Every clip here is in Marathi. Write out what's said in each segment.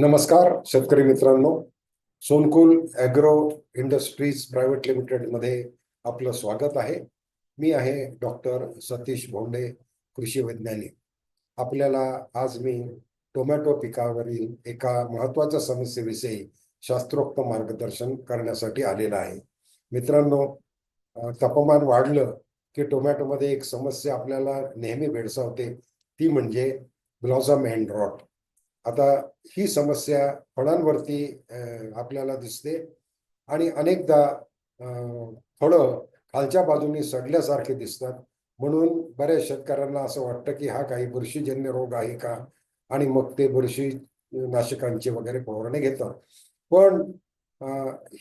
नमस्कार शेतकरी मित्रांनो. सोनकुल ॲग्रो इंडस्ट्रीज प्रायव्हेट लिमिटेडमध्ये आपलं स्वागत आहे. मी आहे डॉक्टर सतीश भोंडे कृषी वैज्ञानिक. आपल्याला आज मी टोमॅटो पिकावरील एका महत्त्वाच्या समस्येविषयी शास्त्रोक्त मार्गदर्शन करण्यासाठी आलेलं आहे. मित्रांनो तापमान वाढलं की टोमॅटोमध्ये एक समस्या आपल्याला नेहमी भेडसावते. ती म्हणजे ब्लॉझम अँड रॉट. आता ही समस्या फळांवरती आपल्याला दिसते. आणि अनेकदा फळं खालच्या बाजूनी सडल्यासारखे दिसतात. म्हणून बऱ्याच शेतकऱ्यांना असं वाटतं की हा काही बुरशीजन्य रोग आहे का? आणि मग ते बुरशी नाशकांची वगैरे फवारणी घेतात. पण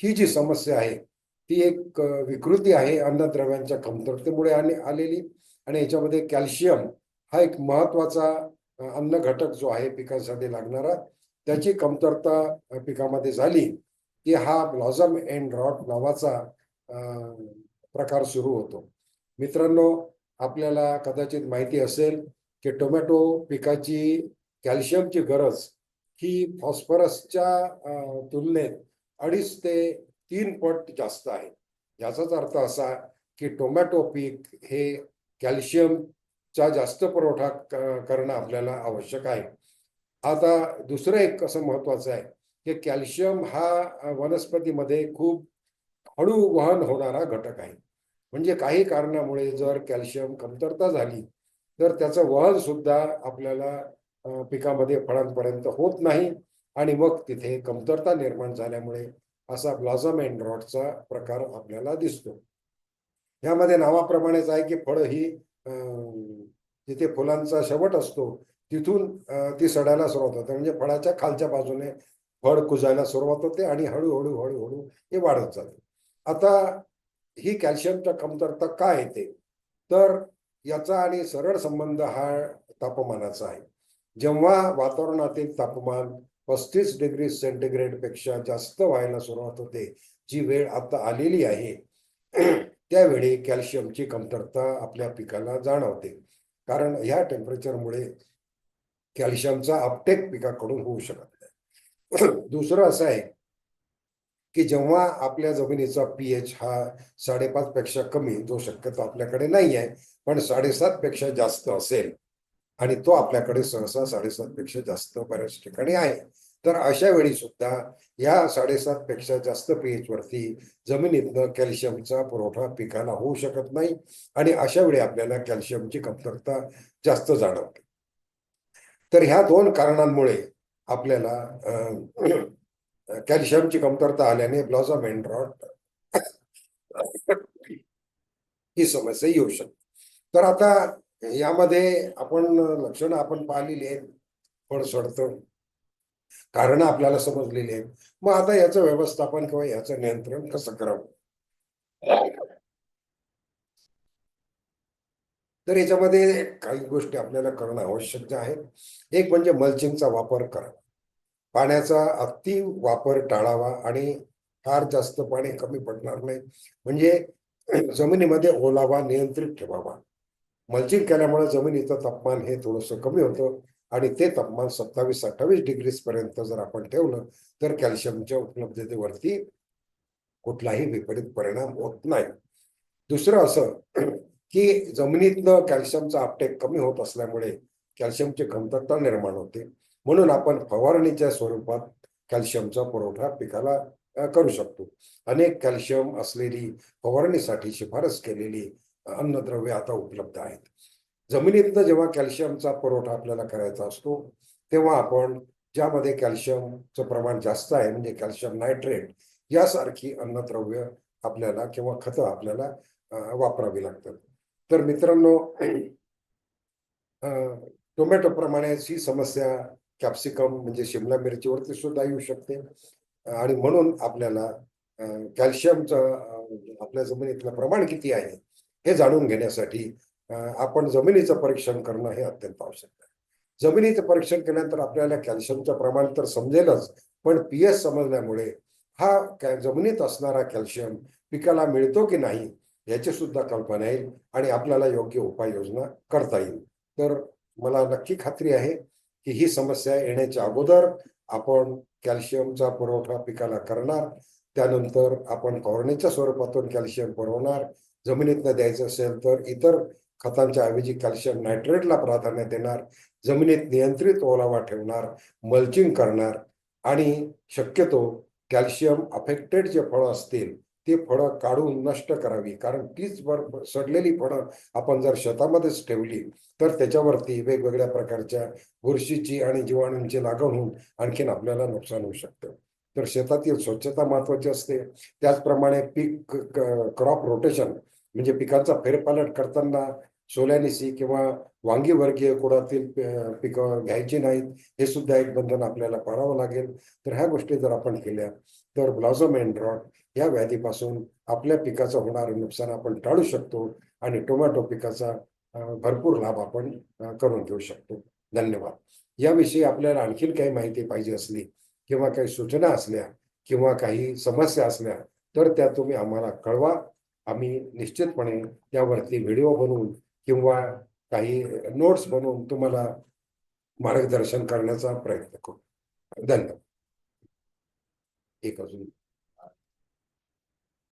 ही जी समस्या आहे ती एक विकृती आहे अन्नद्रव्यांच्या कमतरतेमुळे आणि आलेली. आणि याच्यामध्ये कॅल्शियम हा एक महत्त्वाचा अन्न घटक जो आहे पिकासाठी लागणारा त्याची कमतरता पिकामध्ये झाली की हा ब्लॉझम अँड रॉट नावाचा प्रकार सुरू होतो. मित्रांनो आपल्याला कदाचित माहिती असेल की टोमॅटो पिकाची कॅल्शियमची गरज ही फॉस्फरसच्या तुलनेत अडीच ते तीन पट जास्त आहे. याचाच अर्थ असा की टोमॅटो पीक हे कॅल्शियम चा जास्त पुरवठा करणं आपल्याला आवश्यक आहे. आता दुसरं एक कसं महत्वाचं आहे की कॅल्शियम हा वनस्पतीमध्ये खूप हळू वहन होणारा घटक आहे. म्हणजे काही कारणामुळे जर कॅल्शियम कमतरता झाली तर त्याचं वहन सुद्धा आपल्याला पिकामध्ये फळांपर्यंत होत नाही आणि मग तिथे कमतरता निर्माण झाल्यामुळे असा ब्लॉझम अँड रॉटचा प्रकार आपल्याला दिसतो. यामध्ये नावाप्रमाणेच आहे की फळं ही जिथे फुलांचा शेवट असतो तिथून ती सडायला सुरुवात होते. म्हणजे फळाच्या खालच्या बाजूने फळ कुजायला सुरुवात होते आणि हळूहळू हळूहळू हे वाढत जाते. आता ही कॅल्शियमच्या कमतरता का येते तर याचा आणि सरळ संबंध हा तापमानाचा आहे. जेव्हा वातावरणातील तापमान पस्तीस डिग्री सेंटीग्रेडपेक्षा जास्त व्हायला सुरुवात होते जी वेळ आता आलेली आहे त्यावेळी कॅल्शियमची कमतरता आपल्या पिकाला जाणवते. कारण ह्या टेम्परेचरमुळे कॅल्शियमचा अपटेक पिकाकडून होऊ शकत नाही. दुसरं असं आहे की जेव्हा आपल्या जमिनीचा पीएच हा साडेपाच पेक्षा कमी जो शक्यतो आपल्याकडे नाही आहे पण साडेसात पेक्षा जास्त असेल आणि तो आपल्याकडे सहसा साडेसात पेक्षा जास्त बऱ्याच ठिकाणी आहे. तर अशा वेळी सुद्धा या साडेसात पेक्षा जास्त पीएच वरती जमिनीतनं कॅल्शियमचा पुरवठा पिकाला होऊ शकत नाही आणि अशा वेळी आपल्याला कॅल्शियमची कमतरता जास्त जाणवते. तर ह्या दोन कारणांमुळे आपल्याला कॅल्शियमची कमतरता आल्याने ब्लॉझम अँड रॉट ही समस्या येऊ शकते. तर आता यामध्ये आपण लक्षणं आपण पाहिलेली आहेत फळ सोडतं कारण आपल्याला समजलेली आहे मग आता याचं व्यवस्थापन किंवा याचं नियंत्रण कसं करावं? तर याच्यामध्ये काही गोष्टी आपल्याला करणं आवश्यक आहेत. एक म्हणजे मल्चिंगचा वापर करा. पाण्याचा अति वापर टाळावा आणि फार जास्त पाणी कमी पडणार नाही. म्हणजे जमिनीमध्ये ओलावा नियंत्रित ठेवावा. मल्चिंग केल्यामुळे जमिनीचं तापमान हे थोडंसं कमी होतं. आणि ते तापमान सत्तावीस अठ्ठावीस डिग्रीज पर्यंत जर आपण ठेवलं तर कॅल्शियमच्या उपलब्धतेवरती कुठलाही विपरीत परिणाम होत नाही. दुसरं असं की जमिनीतनं कॅल्शियमचा अपटेक कमी होत असल्यामुळे कॅल्शियमची कमतरता निर्माण होते. म्हणून आपण फवारणीच्या स्वरूपात कॅल्शियमचा पुरवठा पिकाला करू शकतो. अनेक कॅल्शियम असलेली फवारणीसाठी शिफारस केलेली अन्नद्रव्ये आता उपलब्ध आहेत. जमिनीतनं जेव्हा कॅल्शियमचा पुरवठा आपल्याला करायचा असतो तेव्हा आपण ज्यामध्ये कॅल्शियमचं प्रमाण जास्त आहे म्हणजे कॅल्शियम नायट्रेट यासारखी अन्नद्रव्य आपल्याला किंवा खतं आपल्याला वापरावी लागतात. तर मित्रांनो टोमॅटो प्रमाणेच ही समस्या कॅप्सिकम म्हणजे शिमला मिरचीवरती सुद्धा येऊ शकते. आणि म्हणून आपल्याला कॅल्शियमचं आपल्या जमिनीतलं प्रमाण किती आहे हे जाणून घेण्यासाठी आपण जमिनीचं परीक्षण करणं हे अत्यंत आवश्यक आहे. जमिनीचं परीक्षण केल्यानंतर आपल्याला कॅल्शियमचं प्रमाण तर समजेलच पण पीएच समजल्यामुळे हा कॅ- जमिनीत असणारा कॅल्शियम पिकाला मिळतो की नाही याची सुद्धा कल्पना येईल आणि आपल्याला योग्य उपाययोजना करता येईल. तर मला नक्की खात्री आहे की ही समस्या येण्याच्या अगोदर आपण कॅल्शियमचा पुरवठा पिकाला करणार त्यानंतर आपण कॉर्नेच्या स्वरूपातून कॅल्शियम पुरवणार जमिनीतनं द्यायचं असेल तर इतर खतांच्या ऐवजी कॅल्शियम नायट्रेटला प्राधान्य देणार जमिनीत नियंत्रित ओलावा ठेवणार मल्चिंग करणार आणि शक्यतो कॅल्शियम अफेक्टेड जे फळं असतील ते फळं काढून नष्ट करावी. कारण तीच बर सडलेली फळं आपण जर शेतामध्येच ठेवली तर त्याच्यावरती वेगवेगळ्या प्रकारच्या बुरशीची आणि जीवाणूंची लागण होऊन आणखीन आपल्याला नुकसान होऊ शकतं. तर शेतातील स्वच्छता महत्वाची असते. त्याचप्रमाणे पीक क्रॉप रोटेशन म्हणजे पिकांचा फेरपालट करताना सोल्यानिसी किंवा वांगी वर्गीय कुळातील पिकं घ्यायची नाहीत हे सुद्धा एक बंधन आपल्याला पाळावं लागेल. तर ह्या गोष्टी जर आपण केल्या तर ब्लॉझम अँड ड्रॉट या व्याधीपासून आपल्या पिकाचं होणारं नुकसान आपण टाळू शकतो आणि टोमॅटो पिकाचा भरपूर लाभ आपण करून घेऊ शकतो. धन्यवाद. याविषयी आपल्याला आणखीन काही माहिती पाहिजे असली किंवा काही सूचना असल्या किंवा काही समस्या असल्या तर त्या तुम्ही आम्हाला कळवा. आम्ही निश्चितपणे त्यावरती व्हिडिओ बनवून किंवा काही नोट्स बनवून तुम्हाला मार्गदर्शन करण्याचा प्रयत्न करू. धन्यवाद. एक अजून